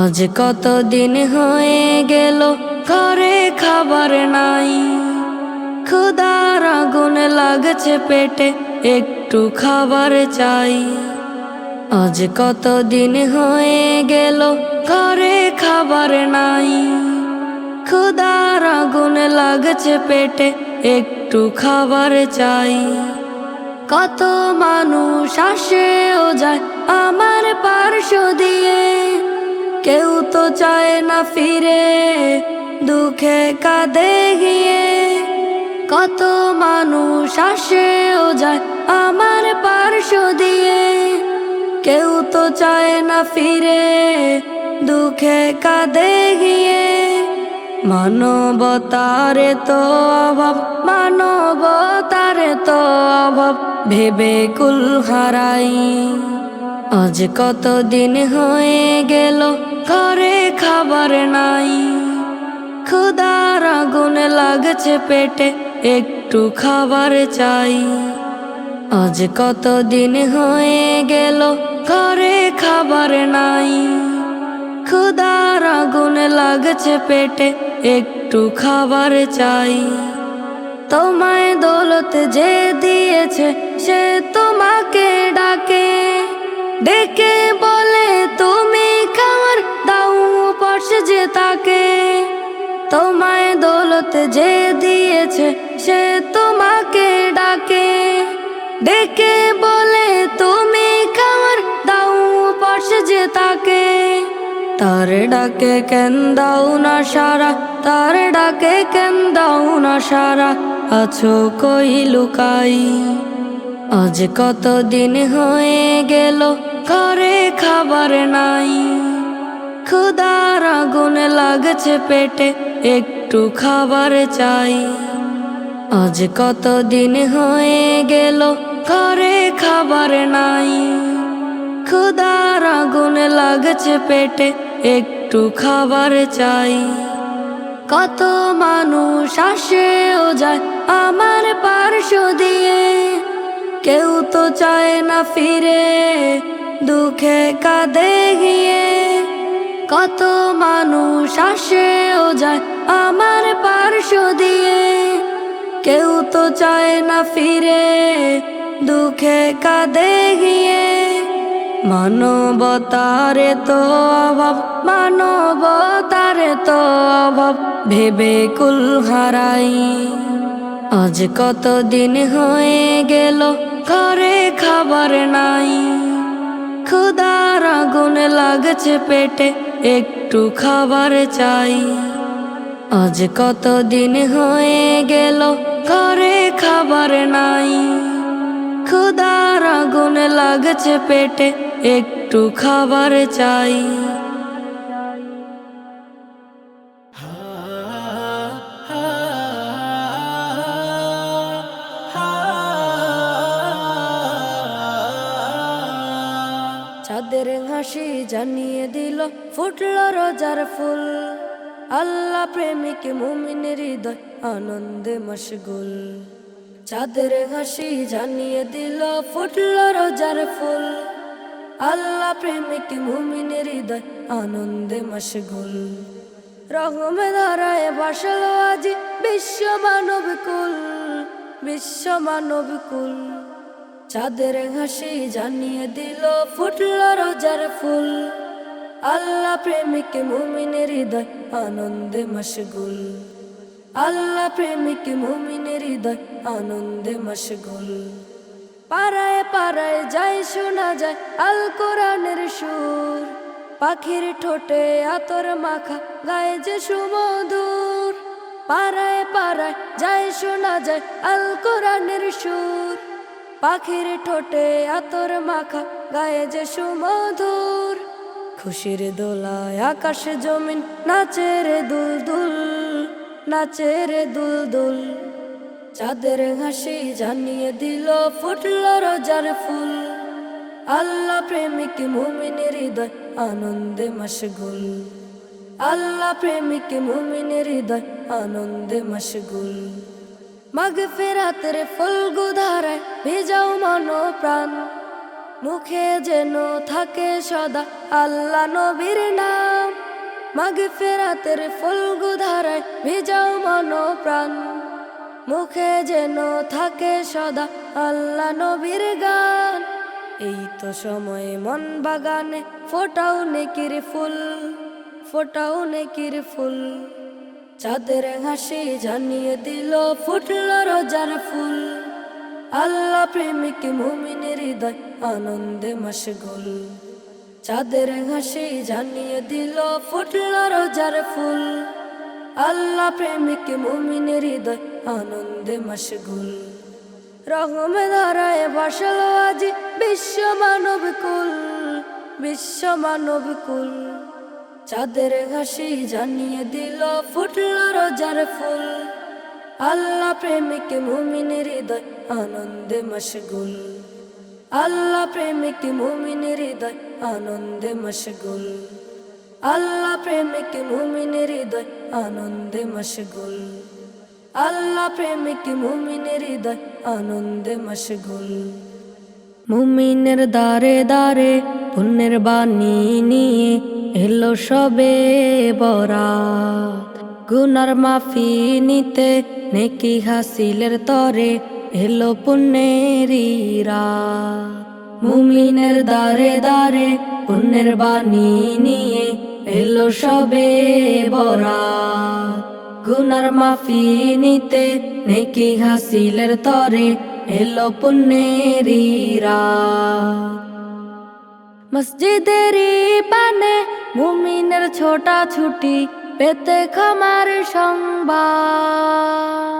আজ কত দিন হয়ে গেল, ঘরে খাবার নাই। ক্ষুদার আগুন লাগছে পেটে, একটু খাবার চাই। আজ কত দিন হয়ে গেল, ঘরে খাবার নাই। ক্ষুদার আগুন লাগছে পেটে, একটু খাবার চাই। কত মানুষ আসেও যায় আমার পার্শ্ব দিয়ে। কেউ তো চায় না ফিরে, দুঃখে কাঁদে গিয়ে। কত মানুষ আসেও যায় আমার পার্শ্ব দিয়ে। কেউ তো চায় না ফিরে, দুঃখে কাঁদে গিয়ে। মানবতারে তো অভাব, মানবতারে তো অভাব, ভেবে কুল হারাই। আজ কত দিন হয়ে গেল ঘরে খাবার নাই। ক্ষুদার আগুন লাগছে পেটে, একটু খাবার চাই। আজ কত দিন হয়ে গেল, ঘরে খাবার নাই। ক্ষুদার আগুন লাগছে পেটে, একটু খাবার চাই। তোমায় দৌলত যে দিয়েছে, সে তোমাকে ডাকে। ডেকে বলে, তুমি পাশে যে তাকে, তোমায় দৌলত যে দিয়েছে, সে তোমাকে ডাকে। ডেকে বলে, তুমি খাবার দাও পাশে যে তাকে। তার ডাকে কেন দাও না সারা, তার ডাকে কেন দাও না সারা? আছো কই লুকাই? আজ কত দিন হয়ে গেল, ঘরে খাবার নাই। আগুন লাগছে পেটে, একটু খাবার চাই। আজ কত দিন হয়ে গেল, ঘরে খাবার নাই। ক্ষুদার আগুন লাগছে পেটে, একটু খাবার চাই। কত মানুষ আসেও যায় আমার পার্শ্ব দিয়ে। কেউ তো চায় না ফিরে, দুঃখে কাঁদে গিয়ে। কত মানুষ আসেও যায় আমার পার্শ্ব দিয়ে। কেউ তো চায় না ফিরে, দুঃখে কাঁদে গিয়ে। মানবতারে তো অভাব, মানবতারে তো অভাব, ভেবে কুল হারাই। আজ কত দিন হয়ে গেল, ঘরে খাবার নাই। ক্ষুদার আগুন লাগছে পেটে একটু খাবার চাই। আজ কত দিন হয়ে গেল, ঘরে খাবার নাই। ক্ষুদার আগুন লাগছে পেটে, একটু খাবার চাই। চাঁদের হাসি জানিয়ে ফুটল রোজার ফুল। আল্লাহ প্রেমিক মুমিনের হৃদয় আনন্দে মশগুল। চাঁদের হাসি জানিয়ে দিল, ফুটল রোজার ফুল। আল্লাহ প্রেমিক মুমিনের হৃদয় আনন্দে মশগুল। রহমে ধারায় বাসল আজি বিশ্ব মানব কুল, বিশ্ব মানব কুল। চাঁদের হাসি জানিয়ে দিল, ফুটল রোজার ফুল। আল্লাহ প্রেমিক মুমিনের হৃদয়, আনন্দে মশগুল। আল্লাহ প্রেমিক মুমিনের হৃদয়, আনন্দে মশগুল। পাড়ায় পাড়ায় যাই শোনা যায় আল কোরআনের সুর। পাখির ঠোঁটে আতর মাখা গায়ে যে সুমধুর। পাড়ায় পাড়ায় যাই শোনা যায় আল কোরআনের সুর। পাখির ঠোঁটে আতর মাখা গায়ে যে সুমধুর। খুশির দোলায় আকাশ জমিন নাচে রে দুল দুল নাচে রে দুল দুল চাঁদের হাসি জানিয়ে দিল ফুটল রোজার ফুল। আল্লাহ প্রেমিক মুমিনের হৃদয় আনন্দে মশগুল। আল্লাহ প্রেমিক মুমিনের হৃদয় আনন্দে মশগুল। মাগ ফেরাতের ফুল গুধারায় ভেজাও মনো প্রাণ মুখে যেন থাকে সদা আল্লাহ নবীর নাম। মাগে ফেরাতের ফুলগু ধারায় ভেজাও মন প্রাণ মুখে যেন থাকে সদা আল্লাহ নবীর গান। এই তো সময় মন বাগানে, ফোটাও নেকির ফুল, ফোটাও নেকির ফুল। চাঁদের হাসি জানিয়ে দিল, ফুটল রোজার ফুল। আল্লাহ প্রেমিক মুমিনের হৃদয় আনন্দে মশগুল। চাঁদের হাসি জানিয়ে দিল ফুটল রোজার ফুল। আল্লাহ প্রেমিক মুমিনের হৃদয় আনন্দে মশগুল। রহম ধারায় বসল আজি বিশ্ব মানব কুল, বিশ্ব মানব কুল। চাঁদের হাসি জানিয়ে দিল ফুটল রোজার ফুল। আল্লাহ প্রেমিক মুমিনের হৃদয় আনন্দে মশগুল। আল্লাহ প্রেমিক মুমিনের হৃদয় আনন্দে মশগুল। আল্লাহ প্রেমিক মুমিনের হৃদয় আনন্দে মশগুল। আল্লাহ প্রেমিক মুমিনের হৃদয় আনন্দে মশগুল। মুমিনের দারে দারে পুণ্যের বাণী নিয়ে এলো সবে বরাত। গুনার মাফি নিতে নেকি হাসিলের তরে এলো পুণ্যেরই রাত মুমিনের দারে দারে পুণ্যের বাণী নিয়ে এলো সবে বরাত। গুনার মাফি নিতে নেকি হাসিলের তরে এলো পুণ্যেরই রাত মসজিদেরই পানে মুমিনের ছোটা ছুটি পেতে খামার সংবাদ।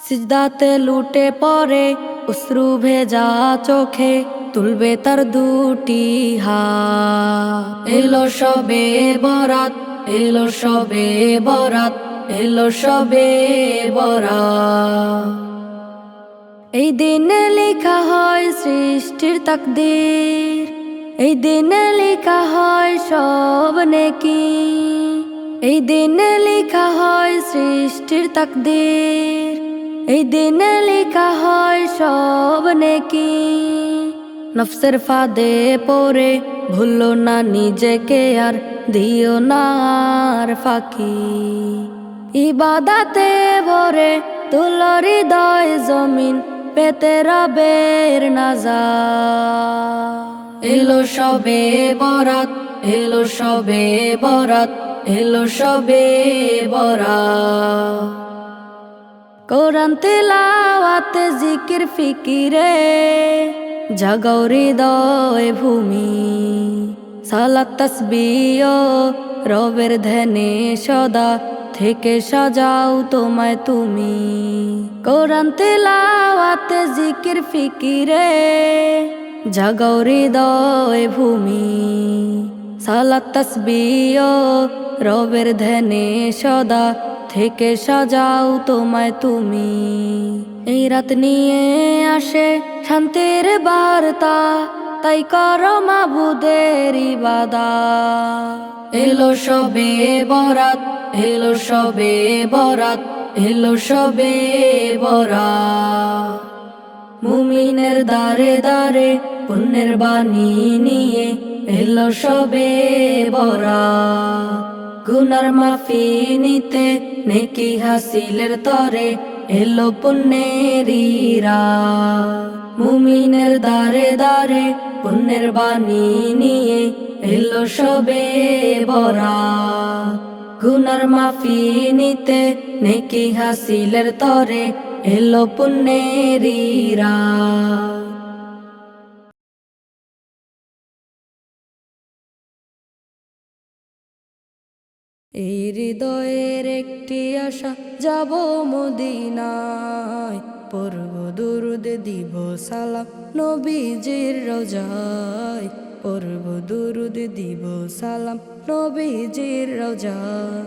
সিজদাতে লুটে পরে উশ্রু ভেজা চোখে, তুলবে তার দুটি হাত। এলো সবে বরাত, এলো সবে বরাত, এলো সবে বরাত। এই দিনে লেখা হয় সৃষ্টির তাকদীর, এই দিনে লেখা হয় সব নেকি। এই দিনে লেখা হয় সৃষ্টির তাকদীর এই দিনে লেখা হয় সব নেকি। নফসের ফাঁদে পড়ে ভুলো না নিজেকে আর দিও না আর ফাঁকি। ইবাদাতে ভরে তুলো হৃদয় জমিন পেতে রবের নাজা। এলো সবে বরাত, এলো সবে বরাত, এলো সবে বরাত। কোরআন তেলাওয়াতে, জিকির, ফিকিরে জাগাও হৃদয়, ভূমি। সালাত তসবিও রবের ধ্যানে সদা থেকে সাজাও তোমায় তুমি। কোরআন তেলাওয়াতে, জিকির, ফিকিরে জাগাও হৃদয়, ভূমি। সালাত তসবিও রবের ধ্যানে সদা থেকে সাজাও তোমায় তুমি। এই রাত নিয়ে আসে শান্তির বার্তা, তাই কর মাবুদের ইবাদা। এলো সবে বরাত, এলো সবে বরাত, এলো সবে বরাত। মুমিনের দারে দারে পুণ্যের বাণী নিয়ে এলো সবে বরা। গুনার মাফি নিতে নেকি হাসিলের তরে এলো পুণ্যেরই রাত। মুমিনের দারে দারে পুণ্যের বাণী নিয়ে এলো সবে বরা। গুনার মাফি নিতে নেকি হাসিলের তরে এলো পুণ্যেরই এই হৃদয়ের একটি আশা, যাব মদিনায়। পর্ব দুরুদ, দিব সালাম নবীজির রোজায়। পর্ব দুরুদ, দিব সালাম নবীজির রোজায়।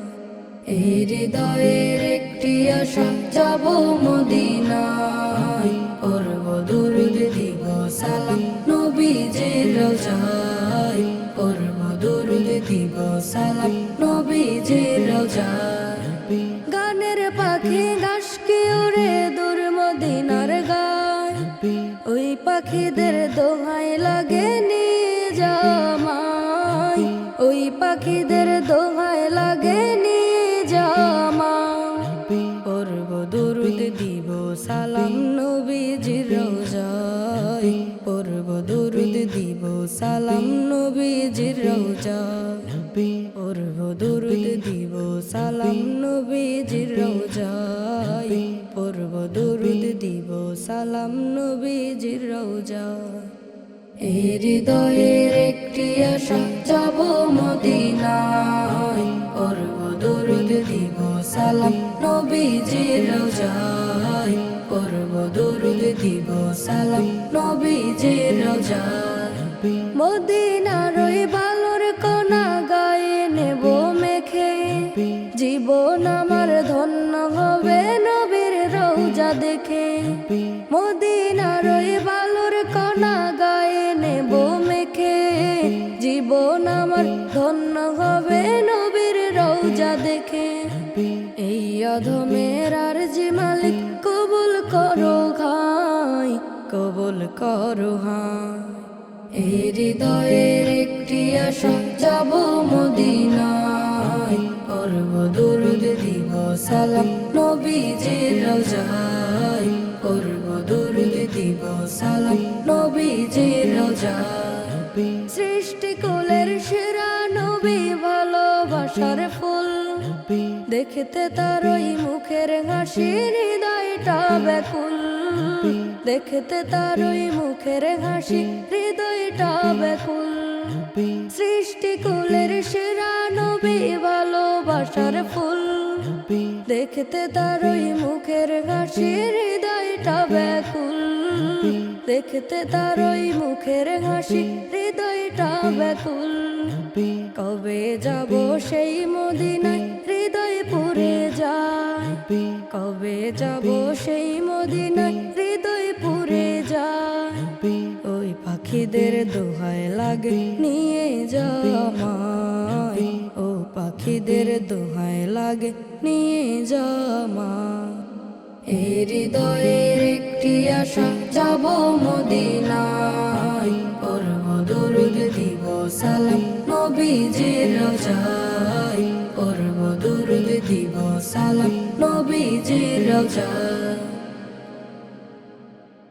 এই হৃদয়ের একটি আশা, যাব মদিনায়। পর্ব দুরুদ, দিব সালাম নবীজির রোজায়। পর্ব দুরুদ, দিব সালাম নবীজির রোজা গানের পাখি গাছ কি ওরে দূর মদিনার গায় ওই পাখিদের দোহাই লাগে নিজামাই ওই পাখিদের দরুদ দিব সালাম নবীজির রোজায় পর্ব দরুদ দিব সালাম নবীজির এই হৃদয়ের একটি আশা যাব মদিনায়। পর্ব দরুদ দিব সালাম নবীজির রোজায় পর্ব দরুদ দিব সালাম নবীজির রোজায় মদিনার অধমের আর জি মালিক, কবুল করো খাই কবুল করো হৃদয়ের একটি আশা যাব মদিনায়। করব দরুদ দিব সালাম নবীজির রোজায়। করব দরুদ দিব সালাম নবীজির রোজায়। সৃষ্টি কুলের সেরা নবী ভালোবাসার ফুল দেখতে তার ওই মুখের হাসি হৃদয়টা ব্যাকুল। দেখতে তার ওই মুখের হাসি হৃদয়টা ব্যাকুল। সৃষ্টি কুলের সেরা নবী ভালোবাসার ফুল। দেখতে তার ওই মুখের হাসি হৃদয়টা ব্যাকুল। দেখতে তার ওই মুখের হাসি হৃদয়টা ব্যাকুল। কবে যাব সেই মদিনায়? কবে যাব সেই মদিনা হৃদয় পুরে যায় ওই পাখিদের দোহায় লাগে নিয়ে জামাই। ও পাখিদের দোহায় লাগে নিয়ে জামা এই হৃদয়ের একটি আশা যাব মদিনায়। করব দরুদ দিব সালাম নবীজির দরুদ দিব সালাম নবীজির রোজায়